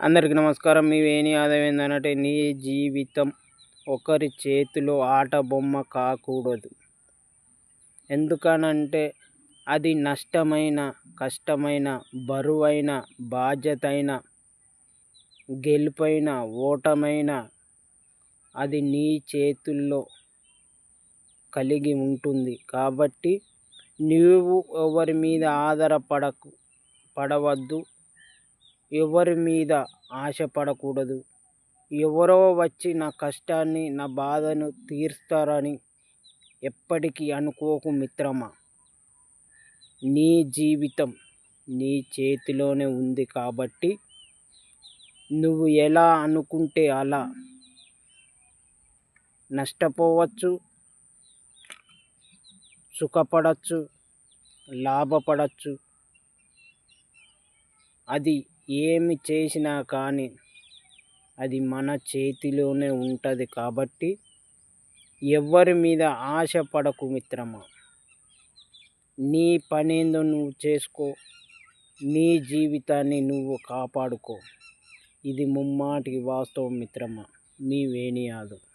అందరికీ నమస్కారం. మీ వేణి ఆదాయం ఏంటంటే నీ జీవితం ఒకరి చేతిలో ఆట బొమ్మ కాకూడదు. ఎందుకనంటే అది నష్టమైన కష్టమైన బరువైన బాధ్యతైన గెలుపైన ఓటమైన అది నీ చేతుల్లో కలిగి ఉంటుంది. కాబట్టి నీవు ఎవరి మీద ఆధారపడకు పడవద్దు. ఎవరి మీద ఆశపడకూడదు. ఎవరో వచ్చి నా కష్టాన్ని నా బాధను తీరుస్తారని ఎప్పటికీ అనుకోకు మిత్రమా? నీ జీవితం నీ చేతిలోనే ఉంది కాబట్టి నువ్వు ఎలా అనుకుంటే అలా నష్టపోవచ్చు సుఖపడచ్చు లాభపడచ్చు. అది ఏమి చేసినా కానీ అది మన చేతిలోనే ఉంటుంది కాబట్టి ఎవరి మీద ఆశపడకు మిత్రమా. నీ పనేందో నువ్వు చేసుకో నీ జీవితాన్ని నువ్వు కాపాడుకో. ఇది ముమ్మాటికి వాస్తవం మిత్రమా. మీ వేణి యాదవ్